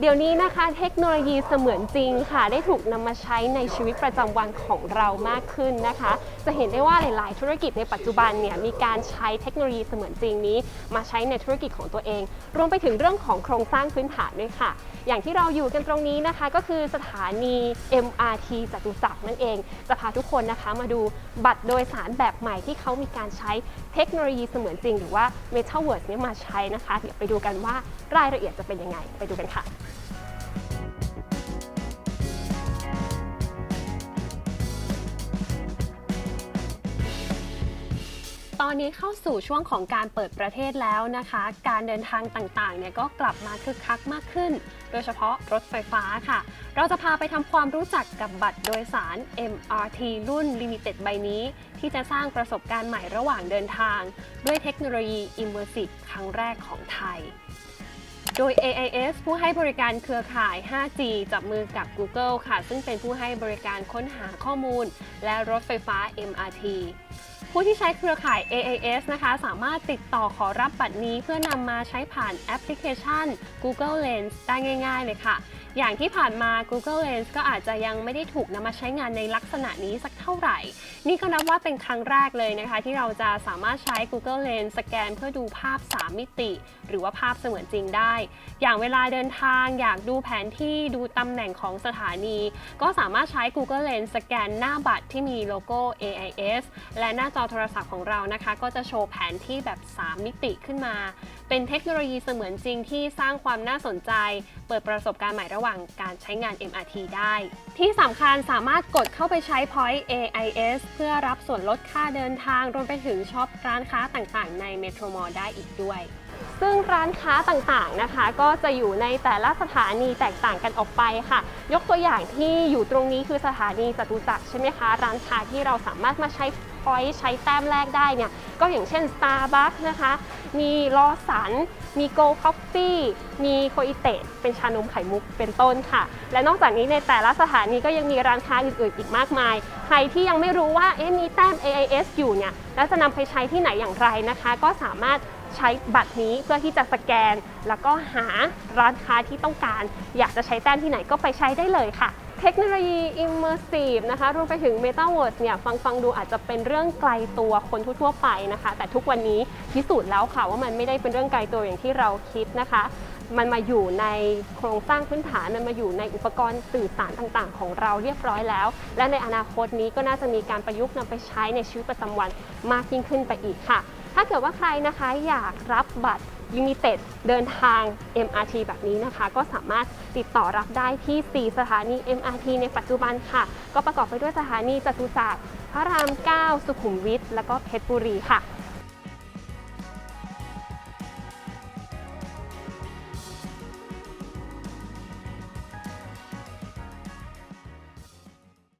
เดี๋ยวนี้นะคะเทคโนโลยีเสมือนจริงค่ะ ได้ถูกนำมาใช้ในชีวิตประจำวันของเรามากขึ้นนะคะ จะเห็นได้ว่าหลาย ๆ ธุรกิจในปัจจุบันเนี่ยมีการใช้เทคโนโลยีเสมือนจริงนี้ มาใช้ในธุรกิจของตัวเอง รวมไปถึงเรื่องของโครงสร้างพื้นฐานด้วยค่ะ อย่างที่เราอยู่กันตรงนี้นะคะ ก็คือสถานี MRT จตุจักรนั่นเอง จะพาทุกคนนะคะมาดูบัตรโดยสารแบบใหม่ที่เขามีการใช้เทคโนโลยีเสมือนจริง หรือว่า Metaverse เนี่ยมาใช้นะคะเดี๋ยวไปดูกันว่ารายละเอียดจะเป็นยังไงไปดูกันค่ะ อนนี้เข้าสู่ช่วงของการเปิดประเทศแล้วนะคะ การเดินทางต่างๆเนี่ยก็กลับมาคึกคักมากขึ้น โดยเฉพาะรถไฟฟ้าค่ะ เราจะพาไปทำความรู้จักกับบัตรโดยสาร MRT รุ่น Limited ใบนี้ ที่จะสร้างประสบการณ์ใหม่ระหว่างเดินทาง ด้วยเทคโนโลยี Immersive ครั้งแรกของไทยโดย AIS ผู้ให้บริการเครือข่าย 5G จับมือกับ Google ค่ะ ซึ่งเป็นผู้ให้บริการค้นหาข้อมูล และรถไฟฟ้า MRT ผู้ที่ใช้เครือข่าย AIS นะคะ สามารถติดต่อขอรับบัตรนี้เพื่อนำมาใช้ผ่านแอปพลิเคชัน Google Lens ได้ง่าย ๆ เลยค่ะ อย่างที่ผ่านมา Google Lens ก็อาจจะยังไม่ได้ถูกนำมาใช้งานในลักษณะนี้สักเท่าไหร่ นี่ก็นับว่าเป็นครั้งแรกเลยนะคะ ที่เราจะสามารถใช้ Google Lens สแกนเพื่อดูภาพ 3 มิติ หรือว่าภาพเสมือนจริงได้ อย่างเวลาเดินทาง อยากดูแผนที่ดูตำแหน่งของสถานี ก็สามารถใช้ Google Lens สแกนหน้าบัตรที่มีโลโก้ AIS และหน้าจอโทรศัพท์ของเรานะคะ ก็จะโชว์แผนที่แบบ 3 มิติขึ้นมา เป็นเทคโนโลยีเสมือนจริงที่สร้างความน่าสนใจ เปิดประสบการณ์ใหม่ระหว่างการใช้งาน MRT ได้ ที่สำคัญสามารถกดเข้าไปใช้ Point AIS เพื่อรับส่วนลดค่าเดินทางรวมไปถึงช็อปร้านค้าต่างๆ ในเมโทรมอลได้อีกด้วย ซึ่งร้านค้าต่างๆนะคะ ก็จะอยู่ในแต่ละสถานีแตกต่างกันออกไปค่ะ ยกตัวอย่างที่อยู่ตรงนี้คือสถานีจตุจักรใช่ไหมคะ ร้านค้าที่เราสามารถมาใช้พอยต์ใช้แต้มแรกได้เนี่ย ก็อย่างเช่น Starbucks นะคะ มีลอสัน มี Go Coffee มีโคอิเตะเป็นชานมไข่มุกเป็นต้นค่ะ และนอกจากนี้ในแต่ละสถานีก็ยังมีร้านค้าอื่นๆอีกมากมาย ใครที่ยังไม่รู้ว่าเอ๊ะมีแต้ม AIS อยู่เนี่ย แล้วจะนำไปใช้ที่ไหนอย่างไรนะคะ ก็สามารถ ใช้บัตรนี้เพื่อที่จะสแกน แล้วก็หาร้านค้าที่ต้องการ อยากจะใช้แต้มที่ไหนก็ไปใช้ได้เลยค่ะ เทคโนโลยี Immersive นะคะรวมไปถึง Metaverse เนี่ยฟังฟังดูอาจจะเป็นเรื่องไกลตัวคนทั่วๆไปนะคะ แต่ทุกวันนี้พิสูจน์แล้วค่ะว่ามันไม่ได้เป็นเรื่องไกลตัวอย่างที่เราคิดนะคะมันมาอยู่ในโครงสร้างพื้นฐาน มันมาอยู่ในอุปกรณ์สื่อสารต่างๆ ของเราเรียบร้อยแล้ว และในอนาคตนี้ก็น่าจะมีการประยุกต์นำไปใช้ในชีวิตประจำวันมากยิ่งขึ้นไปอีกค่ะ ถ้าเกิดว่าใครนะคะอยากรับบัตรยูนิเต็ดเดินทาง MRT แบบนี้นะคะ ก็สามารถติดต่อรับได้ที่ 4 สถานี MRT ในปัจจุบันค่ะ ก็ประกอบไปด้วยสถานีจตุจักรพระราม 9 สุขุมวิท และก็เพชรบุรีค่ะ